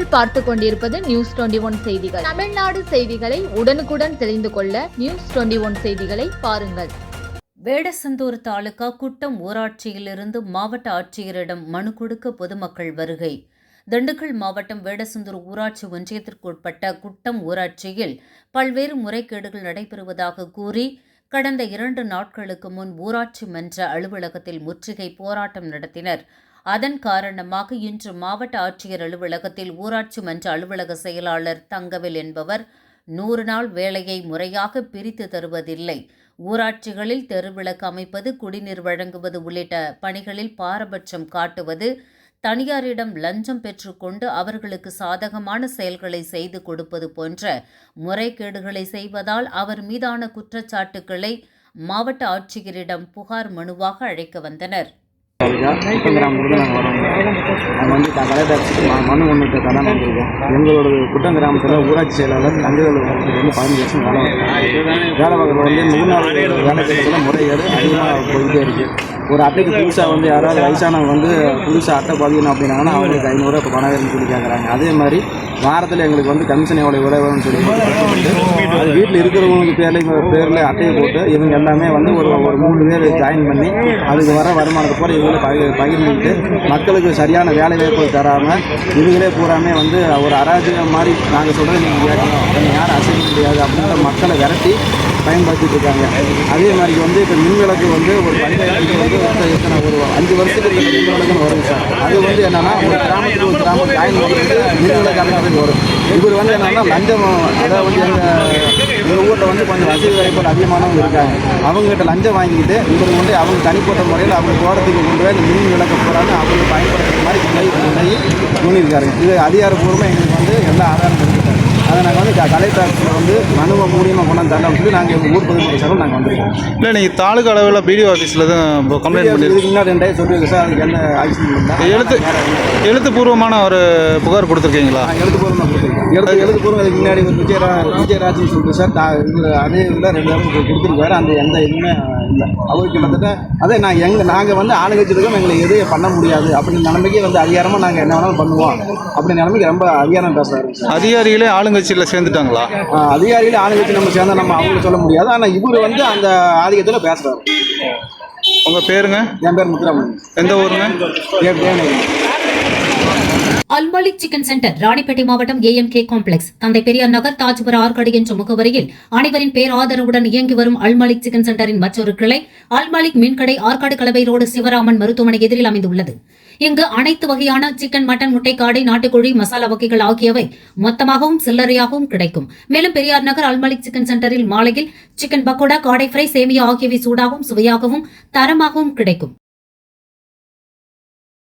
நீங்கள் பார்த்து கொண்டிருப்பது நியூஸ் டுவெண்டி ஒன் செய்திகள். தமிழ்நாடு செய்திகளை உடனுக்குடன் தெரிந்து கொள்ள நியூஸ் டுவெண்டி ஒன் செய்திகளை பாருங்கள். வேடசந்தூர் தாலுகா குட்டம் ஊராட்சியிலிருந்து மாவட்ட ஆட்சியரிடம் மனு கொடுக்க பொதுமக்கள் வருகை. திண்டுக்கல் மாவட்டம் வேடசந்தூர் ஊராட்சி ஒன்றியத்திற்குட்பட்ட குட்டம் ஊராட்சியில் பல்வேறு முறைகேடுகள் நடைபெறுவதாக கூறி கடந்த இரண்டு நாட்களுக்கு முன் ஊராட்சி மன்ற அலுவலகத்தில் முற்றுகை போராட்டம் நடத்தினர். அதன் காரணமாக இன்று மாவட்ட ஆட்சியர் அலுவலகத்தில் ஊராட்சி மன்ற அலுவலக செயலாளர் தங்கவில் என்பவர் நூறு நாள் வேலையை முறையாக பிரித்து தருவதில்லை. ஊராட்சிகளில் தெருவிளக்கு அமைப்பது குடிநீர் வழங்குவது உள்ளிட்ட பணிகளில் பாரபட்சம் காட்டுவது தனியாரிடம் லஞ்சம் பெற்றுக்கொண்டு அவர்களுக்கு சாதகமான செயல்களை செய்து கொடுப்பது போன்ற முறைகேடுகளை செய்வதால் அவர் மீதான குற்றச்சாட்டுக்களை மாவட்ட ஆட்சியரிடம் புகார் மனுவாக அழைக்க வந்தனர். குட்டங்கிராமத்துக்கு நாங்கள் வரோம். நாங்கள் வந்து க- கலெக்டர் ஆஃபீஸுக்கு மனு ஒன்று தராம வந்திருக்கோம். எங்களோட குட்டம் கிராமத்தில் ஊராட்சி செயலாளர் தங்கவேல் வந்து பதினஞ்சு வருஷம் வேலை வேலை பார்க்குறது வந்து நூறு வேலை செய்யறதுல முறைகேடு அதிகமாக போயிட்டே இருக்குது ஒரு அட்டைக்கு புதுசாக வந்து யாராவது வயசானவங்க வந்து புதுசாக அட்டை பதிக்கணும் அப்படின்னாங்கன்னா அவங்களுக்கு ஐநூறுரூவா இப்போ பணம் வேணும்னு சொல்லி கேட்குறாங்க அதே மாதிரி வாரத்தில் எங்களுக்கு வந்து கமிஷன் எவ்வளோ விளைவுன்னு சொல்லி அது வீட்டில் இருக்கிறவங்களுக்கு பேரில் பேரில் அட்டையை போட்டு இவங்க எல்லாமே வந்து ஒரு ஒரு மூணு பேர் ஜாயின் பண்ணி அதுக்கு வர வருமானத்தை போல இவங்க பகி பகிர்ந்துட்டு மக்களுக்கு சரியான வேலை வாய்ப்பு தராமல் இவங்களே பூராமே வந்து ஒரு அராஜகம் மாதிரி நாங்கள் சொல்கிறது நீங்கள் கேட்கணும். யாரும் அசைக்க முடியாது அப்படின்ற மக்களை விரட்டி பயன்படுத்திட்டு இருக்காங்க. அதே மாதிரி வந்து இப்போ மின்விளக்கு வந்து ஒரு பஞ்சாயத்துக்கு வந்து எத்தனை ஒரு அஞ்சு வருஷத்துக்கு இந்த மின் விளக்குன்னு சார். அது வந்து என்னென்னா ஒரு கிராமத்துக்கு ஒரு கிராமம் ஜாயின் பண்ணிட்டு வரும். இவர் வந்து என்னன்னா லஞ்சம் அதாவது வந்து எங்கள் எங்கள் ஊரில் வந்து கொஞ்சம் வசதி வாய்ப்புகள் அதிகமானவங்க இருக்காங்க. அவங்ககிட்ட லஞ்சம் வாங்கிட்டு இவர் வந்து அவங்க தனிப்பட்ட முறையில் அவங்க தோட்டத்துக்கு கொண்டு போய் அந்த மின் விளக்க போகிறாங்க அவங்க பயன்படுத்துகிற மாதிரி முன்னாடி முன்னாடி பண்ணியிருக்காரு இது அதிகாரப்பூர்வமாக எங்களுக்கு வந்து எல்லா ஆதாரம் இருக்குது அதை நாங்கள் வந்து கலெக்டர் ஆஃபீஸில் வந்து மனுவை மூலியமாக கொண்டாந்து தரலாம் சொல்லி நாங்கள் எங்கள் ஊர் பொதுமக்கள் சார்பில் நாங்கள் வந்திருக்கோம். இல்லை நீங்கள் தாலுகா அளவில் பிடிஓ ஆஃபீஸில் தான் இப்போ கம்ப்ளைண்ட் இதுக்கு இன்னும் ரெண்டாயிரம் சொல்லியிருக்கு சார் அதுக்கு என்ன இருந்தால் எழுத்து எழுத்துப்பூர்வமான ஒரு புகார் கொடுத்துருக்கீங்களா? எழுத்துப்பூர்வமாக கொடுத்துருக்கேன் எழுத்து எழுத்துப்பூர்வம் அதுக்கு முன்னாடி ஒரு விஜயரா விஜயராஜன் சொல்லிட்டு சார் இவர் அதே இதில் ரெண்டு பேரும் கொடுத்துருக்காரு. அந்த எந்த இதுவுமே இல்லை. அவர் கிட்டத்தட்ட அதே நான் எங்கள் நாங்கள் வந்து ஆளுங்கட்சிருக்கோம் எங்களை எதுவும் பண்ண முடியாது. அப்படின்னு நிலைமைக்கு வந்து அதிகாரமாக நாங்கள் என்ன வேணாலும் பண்ணுவோம். அப்படி நிலைமைக்கு ரொம்ப அதிகாரம் பேசுகிறாரு அதிகாரிகளே ஆளுங்கட்சியில் சேர்ந்துட்டாங்களா? அதிகாரிகளே ஆளுங்கட்சி நம்ம சேர்ந்தா நம்ம அவங்களுக்கு சொல்ல முடியாது. ஆனால் இவர் வந்து அந்த ஆதிக்கத்தில் பேசுகிறாரு உங்கள் பேருங்க? என் பேர் முத்துராமன் எந்த ஊருங்க? தேவநகர் அல்மலிக் சிக்கன் சென்டர் ராணிப்பேட்டை மாவட்டம் ஏஎம்கே காம்ப்ளெக்ஸ். தந்தை பெரியார் நகர் தாஜ்புர ஆற்காடு என்ற முகவரியில் அனைவரின் பேராதரவுடன் இயங்கி வரும் அல்மலிக் சிக்கன் சென்டரின் மற்றொரு கிளை அல்மாலிக் மீன்கடை ஆற்காடு கலவை ரோடு சிவராமன் மருத்துவமனை எதிரில் அமைந்துள்ளது. இங்கு அனைத்து வகையான சிக்கன் மட்டன் முட்டை காடை நாட்டுக்கோழி மசாலா வகைகள் ஆகியவை மொத்தமாகவும் சில்லறையாகவும் கிடைக்கும். மேலும் பெரியார் நகர் அல்மலிக் சிக்கன் சென்டரில் மாலையில் சிக்கன் பக்கோடா காடை ஃப்ரை சேமியா ஆகியவை சூடாகவும் சுவையாகவும் தரமாகவும் கிடைக்கும்.